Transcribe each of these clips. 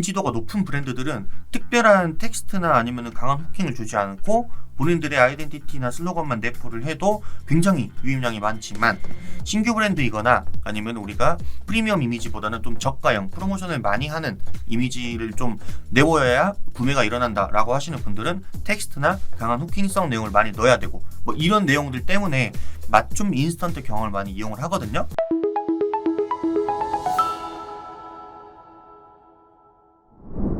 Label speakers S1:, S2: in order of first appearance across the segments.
S1: 인지도가 높은 브랜드들은 특별한 텍스트나 아니면 강한 후킹을 주지 않고 본인들의 아이덴티티나 슬로건만 내포를 해도 굉장히 유입량이 많지만 신규 브랜드이거나 아니면 우리가 프리미엄 이미지보다는 좀 저가형 프로모션을 많이 하는 이미지를 좀 내보여야 구매가 일어난다라고 하시는 분들은 텍스트나 강한 후킹성 내용을 많이 넣어야 되고 뭐 이런 내용들 때문에 맞춤 인스턴트 경험을 많이 이용을 하거든요.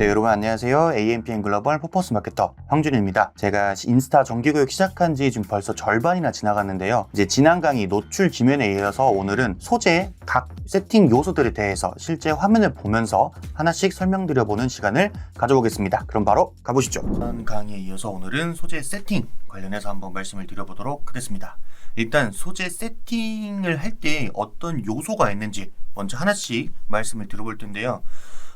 S1: 네, 여러분 안녕하세요. AMPN 글로벌 퍼포스 마케터 황준일입니다. 제가 인스타 정기교육 시작한 지 지금 벌써 절반이나 지나갔는데요. 이제 지난 강의 노출 지면에 이어서 오늘은 소재 각 세팅 요소들에 대해서 실제 화면을 보면서 하나씩 설명드려보는 시간을 가져보겠습니다. 그럼 바로 가보시죠. 지난 강의에 이어서 오늘은 소재 세팅 관련해서 한번 말씀을 드려보도록 하겠습니다. 일단 소재 세팅을 할 때 어떤 요소가 있는지 먼저 하나씩 말씀을 드려볼 텐데요.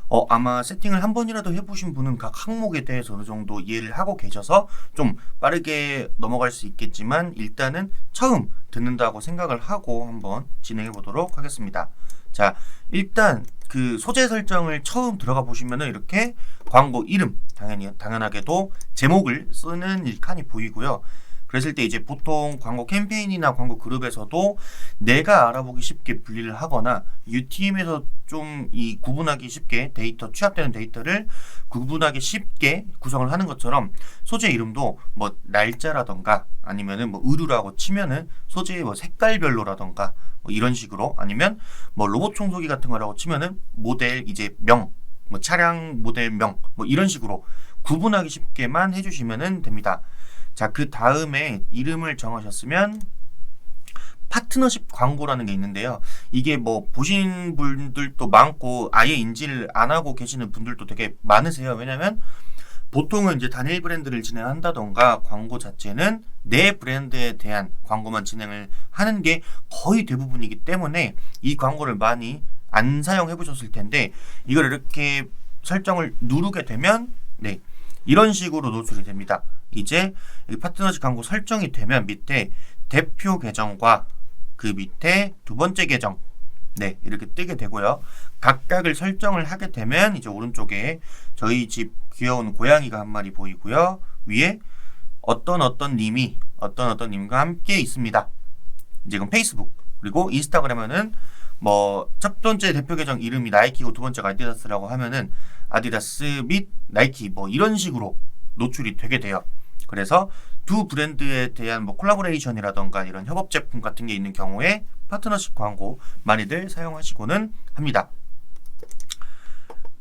S1: 어, 아마 세팅을 한 번이라도 해보신 분은 각 항목에 대해서 어느 정도 이해를 하고 계셔서 좀 빠르게 넘어갈 수 있겠지만 일단은 처음 듣는다고 생각을 하고 한번 진행해 보도록 하겠습니다. 자, 일단 그 소재 설정을 처음 들어가 보시면은 이렇게 광고 이름 당연히 당연하게도 제목을 쓰는 이 칸이 보이고요. 그랬을 때 이제 보통 광고 캠페인이나 광고 그룹에서도 내가 알아보기 쉽게 분리를 하거나 UTM에서 좀 이 구분하기 쉽게 데이터 취합되는 데이터를 구분하기 쉽게 구성을 하는 것처럼 소재 이름도 뭐 날짜라던가 아니면은 뭐 의류라고 치면은 소재의 뭐 색깔별로라던가 뭐 이런 식으로 아니면 뭐 로봇 청소기 같은 거라고 치면은 모델 이제 명, 뭐 차량 모델 명, 뭐 이런 식으로 구분하기 쉽게만 해주시면은 됩니다. 자, 그 다음에 이름을 정하셨으면 파트너십 광고라는 게 있는데요. 이게 뭐 보신 분들도 많고 아예 인지를 안 하고 계시는 분들도 되게 많으세요. 왜냐면 보통은 이제 단일 브랜드를 진행한다던가 광고 자체는 내 브랜드에 대한 광고만 진행을 하는 게 거의 대부분이기 때문에 이 광고를 많이 안 사용해 보셨을 텐데 이걸 이렇게 설정을 누르게 되면 네 이런 식으로 노출이 됩니다. 이제 이 파트너십 광고 설정이 되면 밑에 대표 계정과 그 밑에 두 번째 계정 네 이렇게 뜨게 되고요. 각각을 설정을 하게 되면 이제 오른쪽에 저희 집 귀여운 고양이가 한 마리 보이고요. 위에 어떤 어떤 님이 어떤 어떤 님과 함께 있습니다. 지금 페이스북 그리고 인스타그램에는 뭐 첫 번째 대표 계정 이름이 나이키고 두 번째가 아디다스라고 하면은 아디다스 및 나이키 뭐 이런 식으로 노출이 되게 돼요. 그래서 두 브랜드에 대한 뭐 콜라보레이션이라던가 이런 협업 제품 같은 게 있는 경우에 파트너십 광고 많이들 사용하시고는 합니다.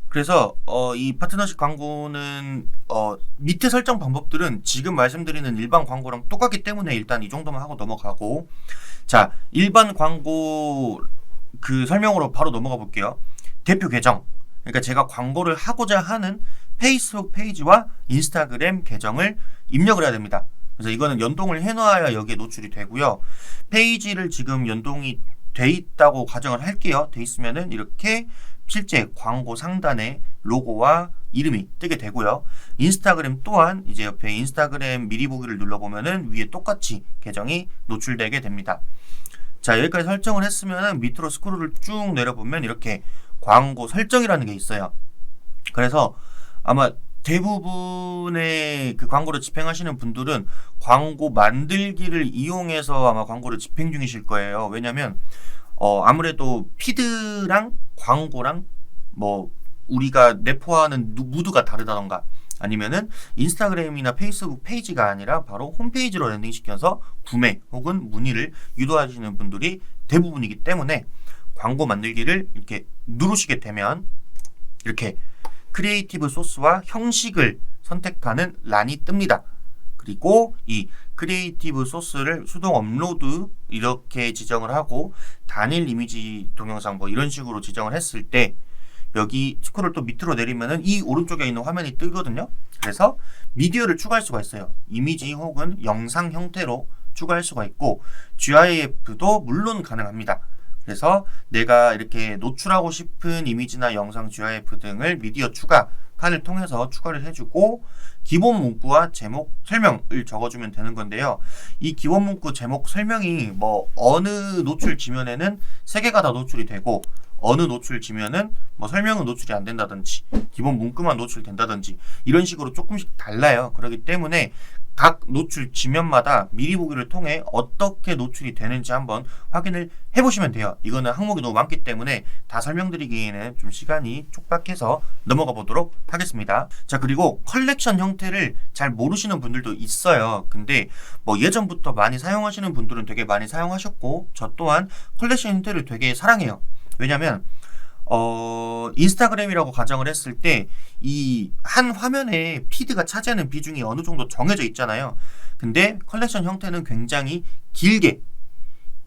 S1: 그래서 어, 이 파트너십 광고는 어, 밑에 설정 방법들은 지금 말씀드리는 일반 광고랑 똑같기 때문에 일단 이 정도만 하고 넘어가고 자 일반 광고 그 설명으로 바로 넘어가 볼게요. 대표 계정 그러니까 제가 광고를 하고자 하는 페이스북 페이지와 인스타그램 계정을 입력을 해야 됩니다. 그래서 이거는 연동을 해놔야 여기에 노출이 되고요. 페이지를 지금 연동이 돼 있다고 가정을 할게요. 돼 있으면은 이렇게 실제 광고 상단에 로고와 이름이 뜨게 되고요. 인스타그램 또한 이제 옆에 인스타그램 미리 보기를 눌러보면은 위에 똑같이 계정이 노출되게 됩니다. 자 여기까지 설정을 했으면은 밑으로 스크롤을 쭉 내려보면 이렇게 광고 설정이라는 게 있어요. 그래서 아마 대부분의 그 광고를 집행하시는 분들은 광고 만들기를 이용해서 아마 광고를 집행 중이실 거예요. 왜냐면 어 아무래도 피드랑 광고랑 뭐 우리가 내포하는 무드가 다르다던가 아니면은 인스타그램이나 페이스북 페이지가 아니라 바로 홈페이지로 랜딩시켜서 구매 혹은 문의를 유도하시는 분들이 대부분이기 때문에 광고 만들기를 이렇게 누르시게 되면 이렇게 크리에이티브 소스와 형식을 선택하는 란이 뜹니다. 그리고 이 크리에이티브 소스를 수동 업로드 이렇게 지정을 하고 단일 이미지 동영상 뭐 이런 식으로 지정을 했을 때 여기 스크롤 또 밑으로 내리면은 이 오른쪽에 있는 화면이 뜨거든요. 그래서 미디어를 추가할 수가 있어요. 이미지 혹은 영상 형태로 추가할 수가 있고 GIF도 물론 가능합니다. 그래서 내가 이렇게 노출하고 싶은 이미지나 영상 GIF 등을 미디어 추가 칸을 통해서 추가를 해주고 기본 문구와 제목 설명을 적어주면 되는 건데요. 이 기본 문구 제목 설명이 뭐 어느 노출 지면에는 세 개가 다 노출이 되고 어느 노출 지면은 뭐 설명은 노출이 안 된다든지 기본 문구만 노출된다든지 이런 식으로 조금씩 달라요. 그렇기 때문에 각 노출 지면마다 미리 보기를 통해 어떻게 노출이 되는지 한번 확인을 해보시면 돼요. 이거는 항목이 너무 많기 때문에 다 설명드리기에는 좀 시간이 촉박해서 넘어가 보도록 하겠습니다. 자, 그리고 컬렉션 형태를 잘 모르시는 분들도 있어요. 근데 뭐 예전부터 많이 사용하시는 분들은 되게 많이 사용하셨고, 저 또한 컬렉션 형태를 되게 사랑해요. 왜냐면, 어, 인스타그램이라고 가정을 했을 때 이 한 화면에 피드가 차지하는 비중이 어느 정도 정해져 있잖아요. 근데 컬렉션 형태는 굉장히 길게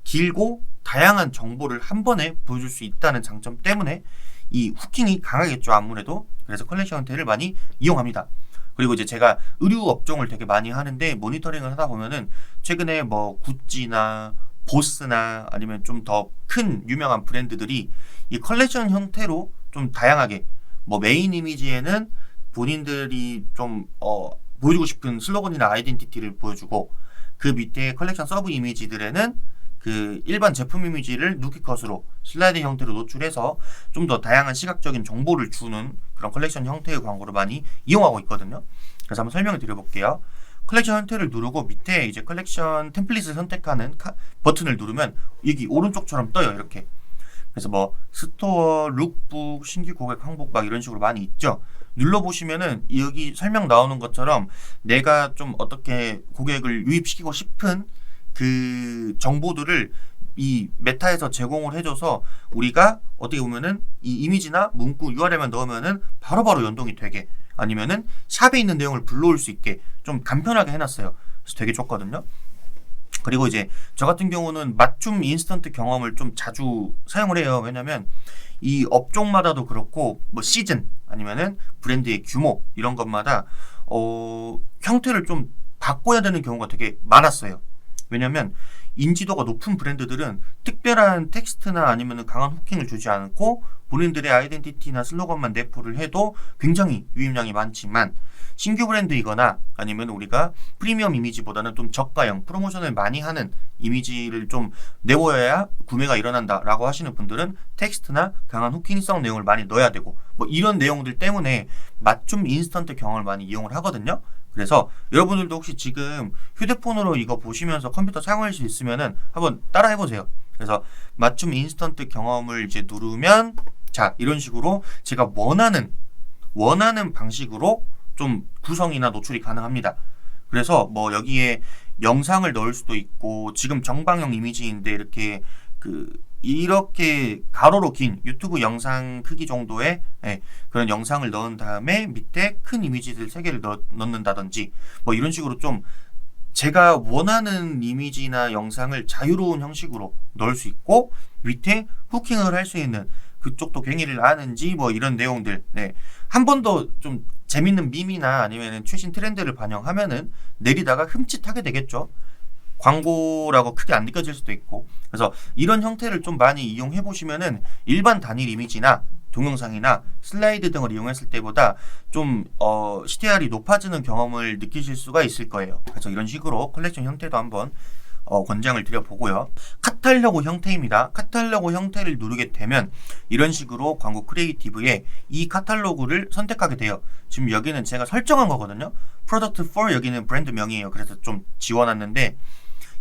S1: 길고 다양한 정보를 한 번에 보여줄 수 있다는 장점 때문에 이 후킹이 강하겠죠 아무래도 그래서 컬렉션 형태를 많이 이용합니다. 그리고 이제 제가 의류 업종을 되게 많이 하는데 모니터링을 하다 보면은 최근에 뭐 구찌나 보스나 아니면 좀 더 큰 유명한 브랜드들이 이 컬렉션 형태로 좀 다양하게 뭐 메인 이미지에는 본인들이 좀 어, 보여주고 싶은 슬로건이나 아이덴티티를 보여주고 그 밑에 컬렉션 서브 이미지들에는 그 일반 제품 이미지를 누키컷으로 슬라이드 형태로 노출해서 좀 더 다양한 시각적인 정보를 주는 그런 컬렉션 형태의 광고를 많이 이용하고 있거든요. 그래서 한번 설명을 드려볼게요. 컬렉션 형태를 누르고 밑에 이제 컬렉션 템플릿을 선택하는 카, 버튼을 누르면 여기 오른쪽처럼 떠요 이렇게 그래서 뭐 스토어, 룩북, 신규 고객 항복 막 이런 식으로 많이 있죠. 눌러보시면은 여기 설명 나오는 것처럼 내가 좀 어떻게 고객을 유입시키고 싶은 그 정보들을 이 메타에서 제공을 해줘서 우리가 어떻게 보면은 이 이미지나 문구 URL만 넣으면은 바로바로 연동이 되게 아니면은 샵에 있는 내용을 불러올 수 있게 좀 간편하게 해놨어요. 그래서 되게 좋거든요. 그리고 이제 저 같은 경우는 맞춤 인스턴트 경험을 좀 자주 사용을 해요. 왜냐면 이 업종마다도 그렇고 뭐 시즌 아니면은 브랜드의 규모 이런 것마다 어 형태를 좀 바꿔야 되는 경우가 되게 많았어요. 왜냐면 인지도가 높은 브랜드들은 특별한 텍스트나 아니면 강한 후킹을 주지 않고 본인들의 아이덴티티나 슬로건만 내포를 해도 굉장히 유입량이 많지만 신규 브랜드이거나 아니면 우리가 프리미엄 이미지보다는 좀 저가형 프로모션을 많이 하는 이미지를 좀 내워야 구매가 일어난다라고 하시는 분들은 텍스트나 강한 후킹성 내용을 많이 넣어야 되고 뭐 이런 내용들 때문에 맞춤 인스턴트 경험을 많이 이용을 하거든요. 그래서 여러분들도 혹시 지금 휴대폰으로 이거 보시면서 컴퓨터 사용할 수 있으면은 한번 따라 해보세요. 그래서 맞춤 인스턴트 경험을 이제 누르면 자 이런 식으로 제가 원하는 원하는 방식으로 좀 구성이나 노출이 가능합니다. 그래서 뭐 여기에 영상을 넣을 수도 있고 지금 정방형 이미지인데 이렇게 그 이렇게 가로로 긴 유튜브 영상 크기 정도의 예, 그런 영상을 넣은 다음에 밑에 큰 이미지들 세 개를 넣, 넣는다든지 뭐 이런 식으로 좀 제가 원하는 이미지나 영상을 자유로운 형식으로 넣을 수 있고 밑에 후킹을 할 수 있는 그쪽도 갱이를 아는지 뭐 이런 내용들 네. 한 번 더 좀 재밌는 밈이나 아니면 최신 트렌드를 반영하면은 내리다가 흠칫하게 되겠죠. 광고라고 크게 안 느껴질 수도 있고 그래서 이런 형태를 좀 많이 이용해 보시면은 일반 단일 이미지나 동영상이나 슬라이드 등을 이용했을 때보다 좀 어, CTR이 높아지는 경험을 느끼실 수가 있을 거예요. 그래서 이런 식으로 컬렉션 형태도 한번 어, 권장을 드려보고요. 카탈로그 형태입니다. 카탈로그 형태를 누르게 되면 이런 식으로 광고 크리에이티브에 이 카탈로그를 선택하게 돼요. 지금 여기는 제가 설정한 거거든요. 프로덕트 4 여기는 브랜드명이에요. 그래서 좀 지워놨는데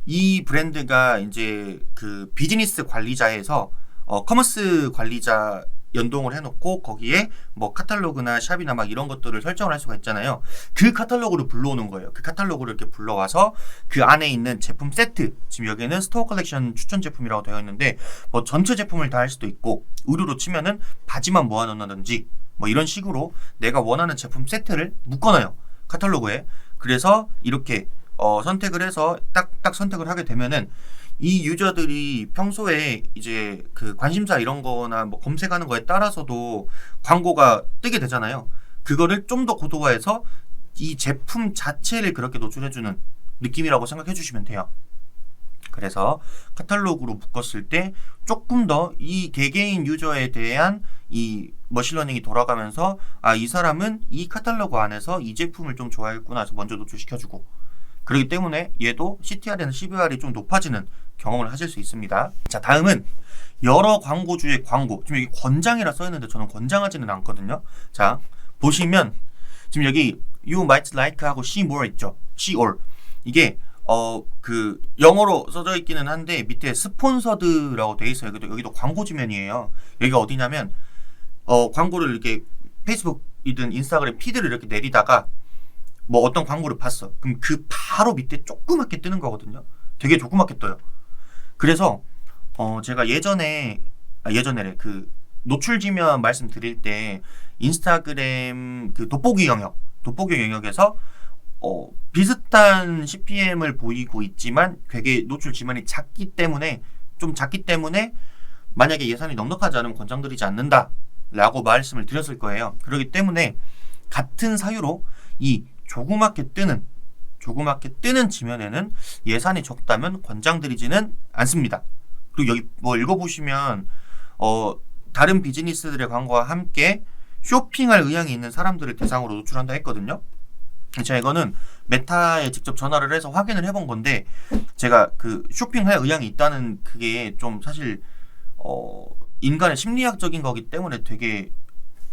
S1: 이 브랜드가 이제 그 비즈니스 관리자에서 어, 커머스 관리자 연동을 해놓고 거기에 뭐 카탈로그나 샵이나 막 이런 것들을 설정을 할 수가 있잖아요. 그 카탈로그를 불러오는 거예요. 그 카탈로그를 이렇게 불러와서 그 안에 있는 제품 세트 지금 여기는 스토어 컬렉션 추천 제품이라고 되어 있는데 뭐 전체 제품을 다 할 수도 있고 의류로 치면은 바지만 모아놓는다든지 뭐 이런 식으로 내가 원하는 제품 세트를 묶어놔요 카탈로그에. 그래서 이렇게 어, 선택을 해서 딱딱 선택을 하게 되면은 이 유저들이 평소에 이제 그 관심사 이런 거나 뭐 검색하는 거에 따라서도 광고가 뜨게 되잖아요. 그거를 좀 더 고도화해서 이 제품 자체를 그렇게 노출해주는 느낌이라고 생각해 주시면 돼요. 그래서 카탈로그로 묶었을 때 조금 더 이 개개인 유저에 대한 이 머신러닝이 돌아가면서 아 이 사람은 이 카탈로그 안에서 이 제품을 좀 좋아했구나 해서 먼저 노출시켜주고 그렇기 때문에 얘도 CTR이나 CVR이 좀 높아지는 경험을 하실 수 있습니다. 자, 다음은 여러 광고주의 광고. 지금 여기 권장이라 써 있는데 저는 권장하지는 않거든요. 자, 보시면 지금 여기 you might like 하고 see more 있죠. see all. 이게 어 그 영어로 써져 있기는 한데 밑에 스폰서드라고 돼 있어요. 여기도, 여기도 광고 주면이에요. 여기가 어디냐면 어 광고를 이렇게 페이스북이든 인스타그램 피드를 이렇게 내리다가 뭐 어떤 광고를 봤어. 그럼 그 바로 밑에 조그맣게 뜨는 거거든요. 되게 조그맣게 떠요. 그래서 어 제가 예전에 아 예전에 그 노출 지면 말씀드릴 때 인스타그램 그 돋보기 영역, 돋보기 영역에서 어 비슷한 CPM을 보이고 있지만 되게 노출 지면이 작기 때문에 좀 작기 때문에 만약에 예산이 넉넉하지 않으면 권장드리지 않는다라고 말씀을 드렸을 거예요. 그렇기 때문에 같은 사유로 이 조그맣게 뜨는 조그맣게 뜨는 지면에는 예산이 적다면 권장드리지는 않습니다. 그리고 여기 뭐 읽어보시면 어 다른 비즈니스들의 광고와 함께 쇼핑할 의향이 있는 사람들을 대상으로 노출한다 했거든요. 제가 이거는 메타에 직접 전화를 해서 확인을 해본 건데 제가 그 쇼핑할 의향이 있다는 그게 좀 사실 어 인간의 심리학적인 거기 때문에 되게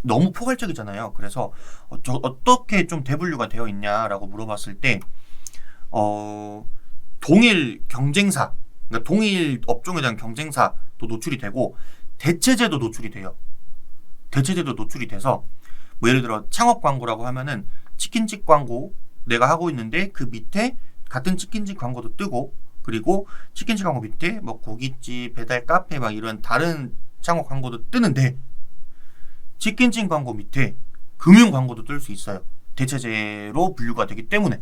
S1: 너무 포괄적이잖아요. 그래서 어, 저, 어떻게 좀 대분류가 되어 있냐라고 물어봤을 때 어, 동일 경쟁사, 그러니까 동일 업종에 대한 경쟁사도 노출이 되고 대체제도 노출이 돼요. 대체제도 노출이 돼서 뭐 예를 들어 창업 광고라고 하면은 치킨집 광고 내가 하고 있는데 그 밑에 같은 치킨집 광고도 뜨고 그리고 치킨집 광고 밑에 뭐 고깃집, 배달 카페 막 이런 다른 창업 광고도 뜨는데 치킨집 광고 밑에 금융 광고도 뜰 수 있어요. 대체제로 분류가 되기 때문에.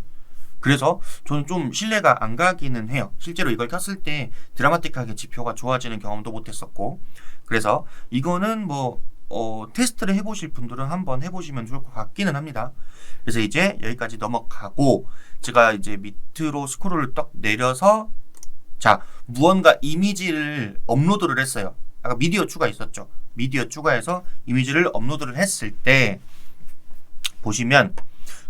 S1: 그래서 저는 좀 신뢰가 안 가기는 해요. 실제로 이걸 켰을 때 드라마틱하게 지표가 좋아지는 경험도 못했었고. 그래서 이거는 뭐, 어, 테스트를 해보실 분들은 한번 해보시면 좋을 것 같기는 합니다. 그래서 이제 여기까지 넘어가고, 제가 이제 밑으로 스크롤을 딱 내려서, 자, 무언가 이미지를 업로드를 했어요. 아까 미디어 추가 있었죠. 미디어 추가해서 이미지를 업로드를 했을 때, 보시면,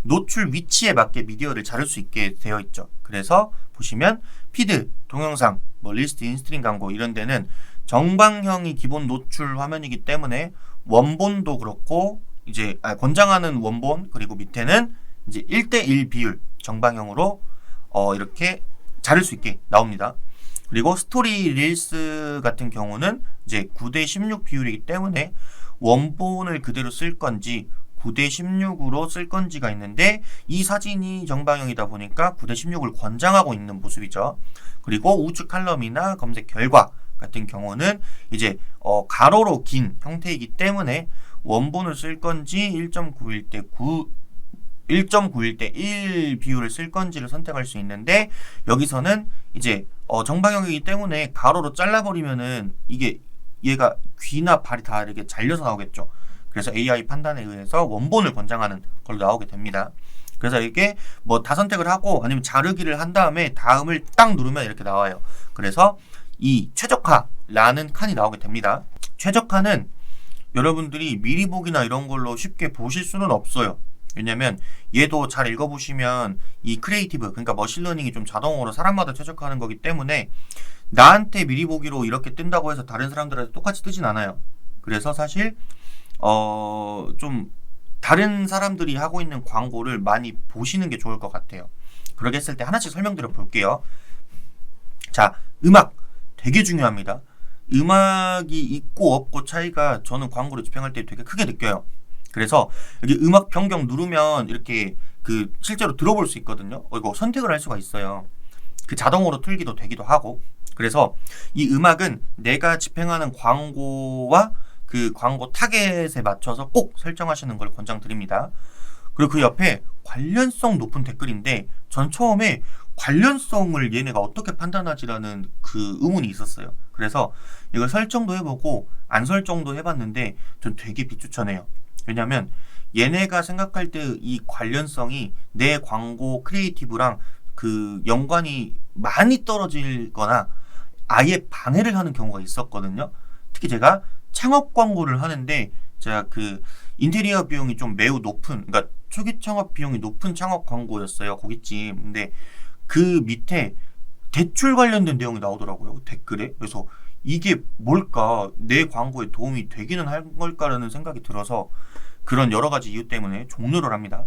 S1: 노출 위치에 맞게 미디어를 자를 수 있게 되어 있죠. 그래서 보시면 피드, 동영상, 뭐 리스트, 인스트림 광고 이런 데는 정방형이 기본 노출 화면이기 때문에 원본도 그렇고 이제 아, 권장하는 원본 그리고 밑에는 이제 1대1 비율 정방형으로 어, 이렇게 자를 수 있게 나옵니다. 그리고 스토리 릴스 같은 경우는 이제 9대 16 비율이기 때문에 원본을 그대로 쓸 건지 9대 16으로 쓸 건지가 있는데 이 사진이 정방형이다 보니까 9대 16을 권장하고 있는 모습이죠. 그리고 우측 칼럼이나 검색 결과 같은 경우는 이제 어 가로로 긴 형태이기 때문에 원본을 쓸 건지 1.91 대 9 1.91 대 1 비율을 쓸 건지를 선택할 수 있는데 여기서는 이제 어 정방형이기 때문에 가로로 잘라버리면은 이게 얘가 귀나 발이 다 이렇게 잘려서 나오겠죠. 그래서 AI 판단에 의해서 원본을 권장하는 걸로 나오게 됩니다. 그래서 이게 뭐 다 선택을 하고 아니면 자르기를 한 다음에 다음을 딱 누르면 이렇게 나와요. 그래서 이 최적화라는 칸이 나오게 됩니다. 최적화는 여러분들이 미리 보기나 이런 걸로 쉽게 보실 수는 없어요. 왜냐면 얘도 잘 읽어보시면 이 크리에이티브 그러니까 머신러닝이 좀 자동으로 사람마다 최적화하는 거기 때문에 나한테 미리 보기로 이렇게 뜬다고 해서 다른 사람들한테 똑같이 뜨진 않아요. 그래서 사실 어, 좀 다른 사람들이 하고 있는 광고를 많이 보시는 게 좋을 것 같아요. 그러게 했을 때 하나씩 설명드려 볼게요. 자, 음악 되게 중요합니다. 음악이 있고 없고 차이가 저는 광고를 집행할 때 되게 크게 느껴요. 그래서 여기 음악 변경 누르면 이렇게 그 실제로 들어볼 수 있거든요. 어, 이거 선택을 할 수가 있어요. 그 자동으로 틀기도 되기도 하고. 그래서 이 음악은 내가 집행하는 광고와 그 광고 타겟에 맞춰서 꼭 설정하시는 걸 권장드립니다. 그리고 그 옆에 관련성 높은 댓글인데 전 처음에 관련성을 얘네가 어떻게 판단하지라는 그 의문이 있었어요. 그래서 이걸 설정도 해보고 안 설정도 해봤는데 전 되게 비추천해요. 왜냐면 얘네가 생각할 때 이 관련성이 내 광고 크리에이티브랑 그 연관이 많이 떨어질거나 아예 방해를 하는 경우가 있었거든요. 특히 제가 창업 광고를 하는데 제가 그 인테리어 비용이 좀 매우 높은 그러니까 초기 창업 비용이 높은 창업 광고였어요 고깃집 근데 그 밑에 대출 관련된 내용이 나오더라고요. 댓글에. 그래서 이게 뭘까? 내 광고에 도움이 되기는 할 걸까라는 생각이 들어서 그런 여러 가지 이유 때문에 종료를 합니다.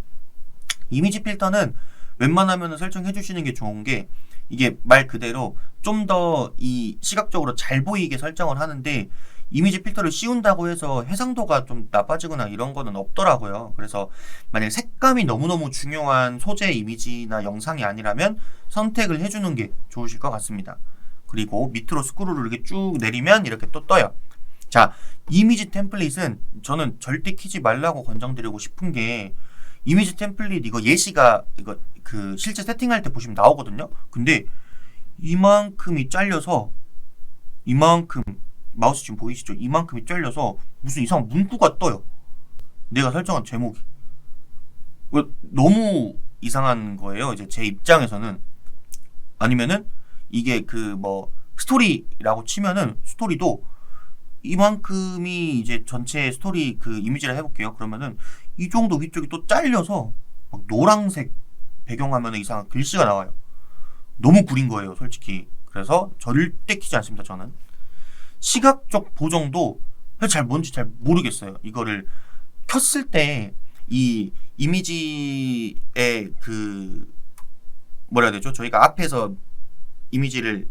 S1: 이미지 필터는 웬만하면 설정해 주시는 게 좋은 게 이게 말 그대로 좀 더 이 시각적으로 잘 보이게 설정을 하는데 이미지 필터를 씌운다고 해서 해상도가 좀 나빠지거나 이런 거는 없더라고요. 그래서 만약 색감이 너무너무 중요한 소재 이미지나 영상이 아니라면 선택을 해주는 게 좋으실 것 같습니다. 그리고 밑으로 스크롤을 이렇게 쭉 내리면 이렇게 또 떠요. 자, 이미지 템플릿은 저는 절대 키지 말라고 권장드리고 싶은 게 이미지 템플릿 이거 예시가 이거 그 실제 세팅할 때 보시면 나오거든요. 근데 이만큼이 잘려서 이만큼 마우스 지금 보이시죠? 이만큼이 잘려서 무슨 이상한 문구가 떠요. 내가 설정한 제목이. 너무 이상한 거예요. 이제 제 입장에서는 아니면은 이게 그 뭐 스토리라고 치면은 스토리도 이만큼이 이제 전체 스토리 그 이미지를 해볼게요. 그러면은 이 정도 위쪽이 또 잘려서 막 노란색 배경화면에 이상한 글씨가 나와요. 너무 구린 거예요, 솔직히. 그래서 절대 키지 않습니다, 저는. 시각적 보정도 잘 뭔지 잘 모르겠어요. 이거를 켰을 때 이 이미지의 그 뭐라 해야 되죠? 저희가 앞에서 이미지를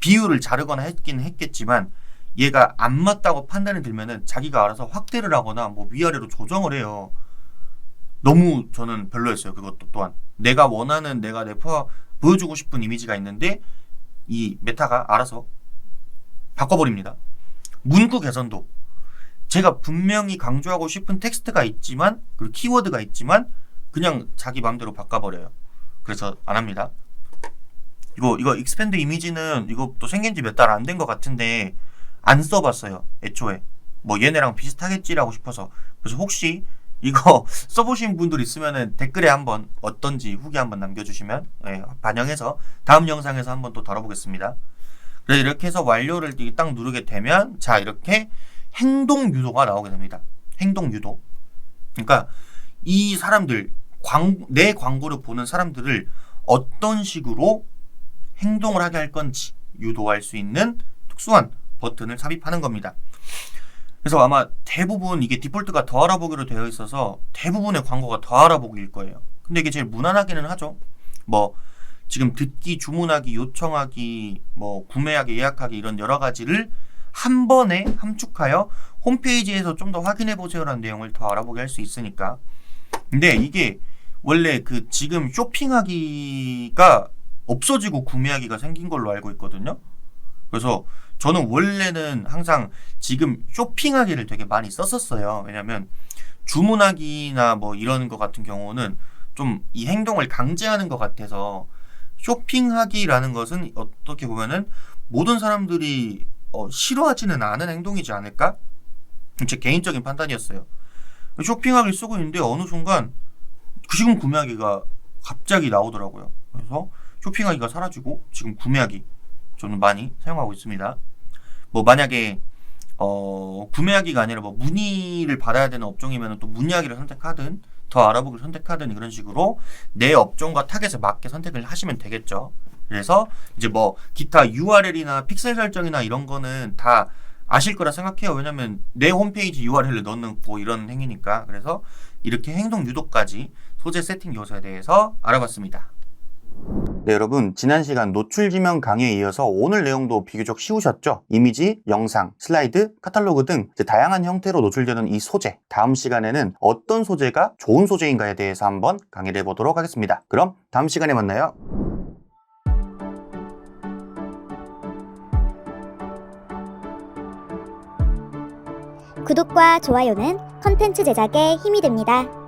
S1: 비율을 자르거나 했긴 했겠지만 얘가 안 맞다고 판단이 들면은 자기가 알아서 확대를 하거나 뭐 위아래로 조정을 해요. 너무 저는 별로였어요. 그것도 또한 내가 원하는 내가 내 포, 보여주고 싶은 이미지가 있는데 이 메타가 알아서 바꿔버립니다. 문구 개선도 제가 분명히 강조하고 싶은 텍스트가 있지만 그리고 키워드가 있지만 그냥 자기 마음대로 바꿔버려요. 그래서 안 합니다. 이거 이거 익스펜드 이미지는 이거 또 생긴 지 몇 달 안 된 것 같은데 안 써봤어요. 애초에 뭐 얘네랑 비슷하겠지라고 싶어서 그래서 혹시 이거 써보신 분들 있으면은 댓글에 한번 어떤지 후기 한번 남겨주시면 예, 반영해서 다음 영상에서 한번 또 다뤄보겠습니다. 그래서 이렇게 해서 완료를 딱 누르게 되면 자 이렇게 행동 유도가 나오게 됩니다. 행동 유도. 그러니까 이 사람들 광, 내 광고를 보는 사람들을 어떤 식으로 행동을 하게 할 건지 유도할 수 있는 특수한 버튼을 삽입하는 겁니다. 그래서 아마 대부분 이게 디폴트가 더 알아보기로 되어 있어서 대부분의 광고가 더 알아보기일 거예요. 근데 이게 제일 무난하기는 하죠. 뭐 지금 듣기, 주문하기, 요청하기, 뭐 구매하기, 예약하기 이런 여러 가지를 한 번에 함축하여 홈페이지에서 좀 더 확인해 보세요라는 내용을 더 알아보게 할 수 있으니까. 근데 이게 원래 그 지금 쇼핑하기가 없어지고 구매하기가 생긴 걸로 알고 있거든요. 그래서 저는 원래는 항상 지금 쇼핑하기를 되게 많이 썼었어요. 왜냐면 주문하기나 뭐 이런 거 같은 경우는 좀 이 행동을 강제하는 것 같아서 쇼핑하기라는 것은 어떻게 보면은 모든 사람들이 어, 싫어하지는 않은 행동이지 않을까? 제 개인적인 판단이었어요. 쇼핑하기를 쓰고 있는데 어느 순간 지금 구매하기가 갑자기 나오더라고요. 그래서 쇼핑하기가 사라지고 지금 구매하기 저는 많이 사용하고 있습니다. 뭐 만약에 어, 구매하기가 아니라 뭐 문의를 받아야 되는 업종이면 또 문의하기를 선택하든 더 알아보기를 선택하든 이런 식으로 내 업종과 타겟에 맞게 선택을 하시면 되겠죠. 그래서 이제 뭐 기타 URL이나 픽셀 설정이나 이런 거는 다 아실 거라 생각해요. 왜냐면 내 홈페이지 URL을 넣는 뭐 이런 행위니까. 그래서 이렇게 행동 유도까지 소재 세팅 요소에 대해서 알아봤습니다. 네, 여러분. 지난 시간 노출 지명 강의에 이어서 오늘 내용도 비교적 쉬우셨죠? 이미지, 영상, 슬라이드, 카탈로그 등 다양한 형태로 노출되는 이 소재. 다음 시간에는 어떤 소재가 좋은 소재인가에 대해서 한번 강의를 해보도록 하겠습니다. 그럼 다음 시간에 만나요.
S2: 구독과 좋아요는 컨텐츠 제작에 힘이 됩니다.